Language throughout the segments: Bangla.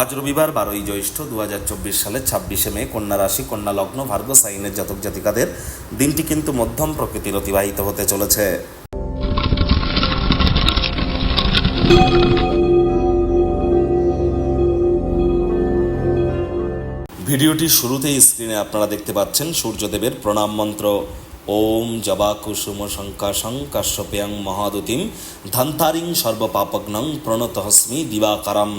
আজ রবিবার বারোই জ্যৈষ্ঠ দু সালের ছাব্বিশে মে, কন্যা রাশি, কন্যা লগ্ন ভার্গ সাইনের জাতক জাতিকাদের দিনটি কিন্তু মধ্যম প্রকৃতির অতিবাহিত হতে চলেছে। ভিডিওটির শুরুতেই স্ক্রিনে আপনারা দেখতে পাচ্ছেন সূর্যদেবের প্রণাম মন্ত্র। ওম জবা কুসুম শঙ্কাশং কাশ্যপেয়ং মহাদুতিম ধন্তারিং সর্বপাপগ্নং প্রণতহস্মি দিবাকারম।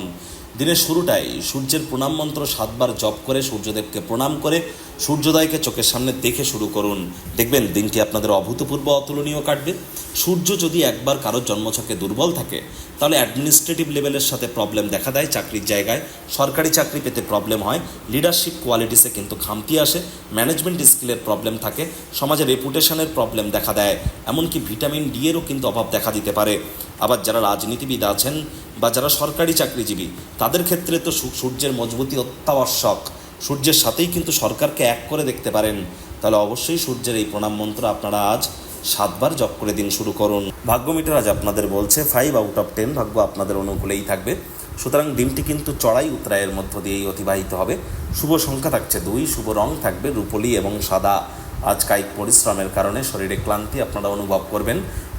দিনের শুরুটাই সূর্যের প্রণাম মন্ত্র সাতবার জপ করে সূর্যদেবকে প্রণাম করে সূর্যোদয়কে চোখের সামনে দেখে শুরু করুন। দেখবেন দিনটি আপনাদের অভূতপূর্ব অতুলনীয় কাটবে। সূর্য যদি একবার কারোর জন্মছকে দুর্বল থাকে, তাহলে অ্যাডমিনিস্ট্রেটিভ লেভেলের সাথে প্রবলেম দেখা দেয়। চাকরির জায়গায় সরকারি চাকরি পেতে প্রবলেম হয়। লিডারশিপ কোয়ালিটিসে কিন্তু খামতি আসে। ম্যানেজমেন্ট স্কিলের প্রবলেম থাকে। সমাজে রেপুটেশনের প্রবলেম দেখা দেয়। এমনকি ভিটামিন ডি এরও কিন্তু অভাব দেখা দিতে পারে। আবার যারা রাজনীতিবিদ আছেন বা যারা সরকারি চাকরিজীবী, তাদের ক্ষেত্রে তো সূর্যের মজবুতি অত্যাবশ্যক। সূর্যের সাথেই কিন্তু সরকারকে এক করে দেখতে পারেন। তাহলে অবশ্যই সূর্যের এই প্রণাম মন্ত্র আপনারা আজ সাতবার জপ করে দিন শুরু করুন। ভাগ্য মিটার আজ আপনাদের বলছে ফাইভ আউট অফ টেন ভাগ্য আপনাদের অনুকূলেই থাকবে। সুতরাং দিনটি কিন্তু চড়াই উত্তরায়ের মধ্য দিয়েই অতিবাহিত হবে। শুভ সংখ্যা থাকছে দুই, শুভ রং থাকবে রূপলি এবং সাদা। আজ কায়িক পরিশ্রমের কারণে শরীরে ক্লান্তি আপনারা অনুভব করবেন।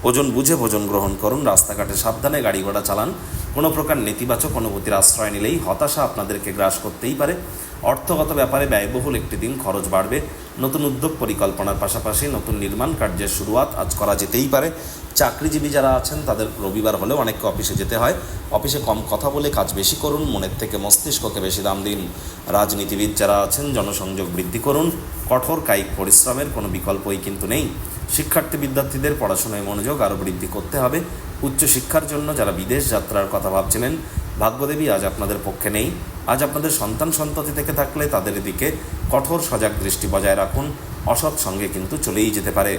ওজন বুঝে ভোজন গ্রহণ করুন, রাস্তাঘাটে সাবধানে গাড়ি ঘোড়া চালান। কোনো প্রকার নেতিবাচক অনুভূতির আশ্রয় নিলেই হতাশা আপনাদেরকে গ্রাস করতেই পারে। অর্থগত ব্যাপারে ব্যয়বহুল একটি দিন খরচ বাড়বে। নতুন উদ্যোগ পরিকল্পনার পাশাপাশি নতুন নির্মাণ কার্যের শুরুয়াত আজ করা যেতেই পারে। চাকরিজীবী যারা আছেন, তাদের রবিবার হলেও অনেককে অফিসে যেতে হয়। অফিসে কম কথা বলে কাজ বেশি করুন, মনের থেকে মস্তিষ্ককে বেশি দাম দিন। রাজনীতিবিদ যারা আছেন, জনসংযোগ বৃদ্ধি করুন। কঠোর কায়িক পরিশ্রমের কোনো বিকল্পই কিন্তু নেই। শিক্ষার্থী বিদ্যার্থীদের পড়াশোনায় মনোযোগ আরও বৃদ্ধি করতে হবে। উচ্চশিক্ষার জন্য যারা বিদেশ যাত্রার কথা ভাবছিলেন ভাগ্যদেবী আজ আপনাদের পক্ষে নেই। আজ আপনাদের সন্তান সন্ততি থেকে থাকলে তাদের দিকে কঠোর সজাগ দৃষ্টি বজায় রাখুন। অসৎ সঙ্গে কিন্তু চলেই যেতে পারে।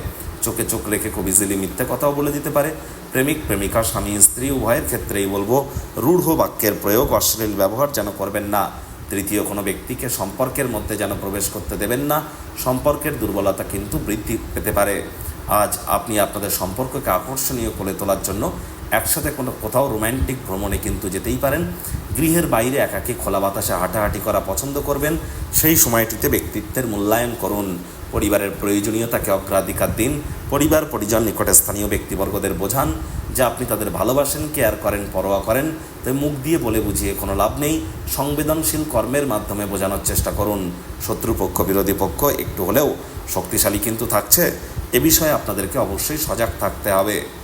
চোখে চোখ রেখে খুব ইজিলি মিথ্যে কথাও বলে দিতে পারে। প্রেমিক, প্রেমিকা, স্বামী, স্ত্রী, উভয়ের ক্ষেত্রেই বলব, রূঢ় বাক্যের প্রয়োগ, অশ্লীল ব্যবহার যেন করবেন না। তৃতীয়, কোনো ব্যক্তিকে সম্পর্কের মধ্যে যেন প্রবেশ করতে দেবেন না। সম্পর্কের দুর্বলতা কিন্তু বৃদ্ধি পেতে পারে। আজ আপনি আপনাদের সম্পর্ককে আকর্ষণীয় করে তোলার জন্য একসাথে কোনো কোথাও রোম্যান্টিক ভ্রমণে কিন্তু যেতেই পারেন। গৃহের বাইরে একাকী খোলা বাতাসে হাঁটাহাঁটি করা পছন্দ করবেন। সেই সময়টিতে ব্যক্তিত্বের মূল্যায়ন করুন। পরিবারের প্রয়োজনীয়তাকে অগ্রাধিকার দিন। পরিবার, পরিজন, নিকটে স্থানীয় ব্যক্তিবর্গদের বোঝান যে আপনি তাদের ভালোবাসেন কেয়ার করেন, পরোয়া করেন। তাই মুখ দিয়ে বলে বুঝিয়ে কোনো লাভ নেই। সংবেদনশীল কর্মের মাধ্যমে বোঝানোর চেষ্টা করুন। শত্রুপক্ষ, বিরোধী পক্ষ একটু হলেও শক্তিশালী কিন্তু থাকছে। এ বিষয়ে আপনাদেরকে অবশ্যই সজাগ থাকতে হবে।